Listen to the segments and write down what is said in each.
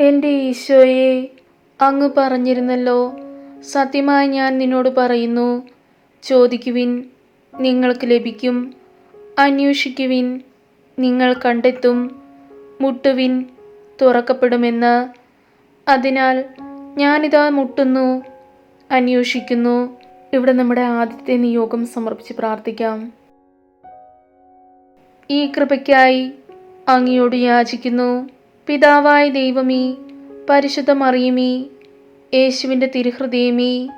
എന്റെ ഈശോയെ അങ്ങ് പറഞ്ഞിരുന്നല്ലോ. സത്യമായി ഞാൻ നിന്നോട് പറയുന്നു. ചോദിക്കുവിൻ നിങ്ങൾക്ക് ലഭിക്കും. അന്വേഷിക്കുവിൻ നിങ്ങൾ കണ്ടെത്തും. മുട്ടുവിൻ തുറക്കപ്പെടുമെന്ന്. അതിനാൽ ഞാനിതാ മുട്ടുന്നു അന്വേഷിക്കുന്നു. ഇവിടെ നമ്മുടെ ആദ്യത്തെ നിയോഗം സമർപ്പിച്ച് പ്രാർത്ഥിക്കാം. ഈ കൃപയ്ക്കായി അങ്ങയോട് യാചിക്കുന്നു. പിതാവായ ദൈവമേ പരിശുദ്ധ മറിയമേ യേശുവിന്റെ തിരുഹൃദയമേ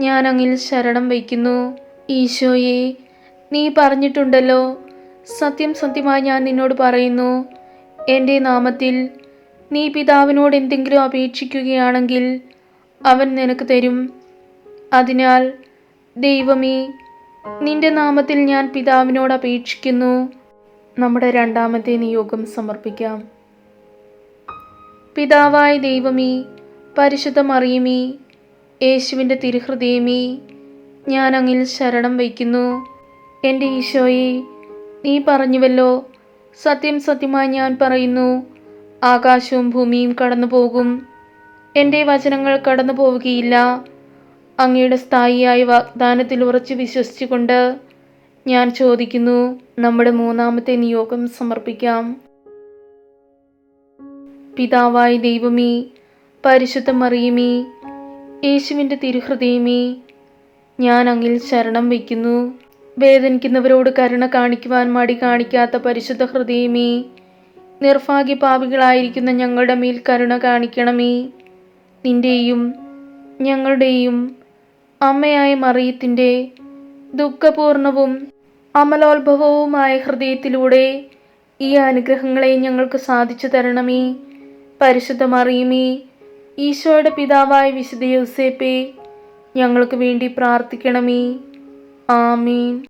ഞാൻ അങ്ങിൽ ശരണം വയ്ക്കുന്നു. ഈശോയെ നീ പറഞ്ഞിട്ടുണ്ടല്ലോ സത്യം സത്യമായി ഞാൻ നിന്നോട് പറയുന്നു എന്റെ നാമത്തിൽ നീ പിതാവിനോട് എന്തെങ്കിലും അപേക്ഷിക്കുകയാണെങ്കിൽ അവൻ നിനക്ക് തരും. അതിനാൽ ദൈവമേ നിന്റെ നാമത്തിൽ ഞാൻ പിതാവിനോട് അപേക്ഷിക്കുന്നു. നമ്മുടെ രണ്ടാമത്തെ നിയോഗം സമർപ്പിക്കാം. പിതാവായ ദൈവമേ പരിശുദ്ധ യേശുവിന്റെ തിരുഹൃദയമേ ഞാൻ അങ്ങിൽ ശരണം വയ്ക്കുന്നു. എന്റെ ഈശോയെ നീ പറഞ്ഞുവല്ലോ സത്യം സത്യമായി ഞാൻ പറയുന്നു ആകാശവും ഭൂമിയും കടന്നു പോകും എന്റെ വചനങ്ങൾ കടന്നു പോവുകയില്ല അങ്ങയുടെ സ്ഥായിയായ വാഗ്ദാനത്തിൽ ഉറച്ചു വിശ്വസിച്ചുകൊണ്ട് ഞാൻ ചോദിക്കുന്നു നമ്മുടെ മൂന്നാമത്തെ നിയോഗം സമർപ്പിക്കാം. പിതാവായ ദൈവമേ പരിശുദ്ധ മറിയമേ യേശുവിന്റെ തിരുഹൃദയമേ ഞാൻ അങ്ങിൽ ശരണം വയ്ക്കുന്നു. വേദനിക്കുന്നവരോട് കരുണ കാണിക്കുവാൻ മടി കാണിക്കാത്ത പരിശുദ്ധ ഹൃദയമേ നിർഭാഗ്യ പാപികളായിരിക്കുന്ന ഞങ്ങളുടെ മേൽ കരുണ കാണിക്കണമേ. നിന്റെയും ഞങ്ങളുടെയും അമ്മയായ മറിയത്തിന്റെ ദുഃഖപൂർണവും അമലോത്ഭവവുമായ ഹൃദയത്തിലൂടെ ഈ അനുഗ്രഹങ്ങളെ ഞങ്ങൾക്ക് സാധിച്ചു തരണമേ. പരിശുദ്ധ മറിയമേ ഈശോയുടെ പിതാവായ വിശുദ്ധ യൂസേപ്പേ ഞങ്ങൾക്ക് വേണ്ടി പ്രാർത്ഥിക്കണമേ. ആമീൻ.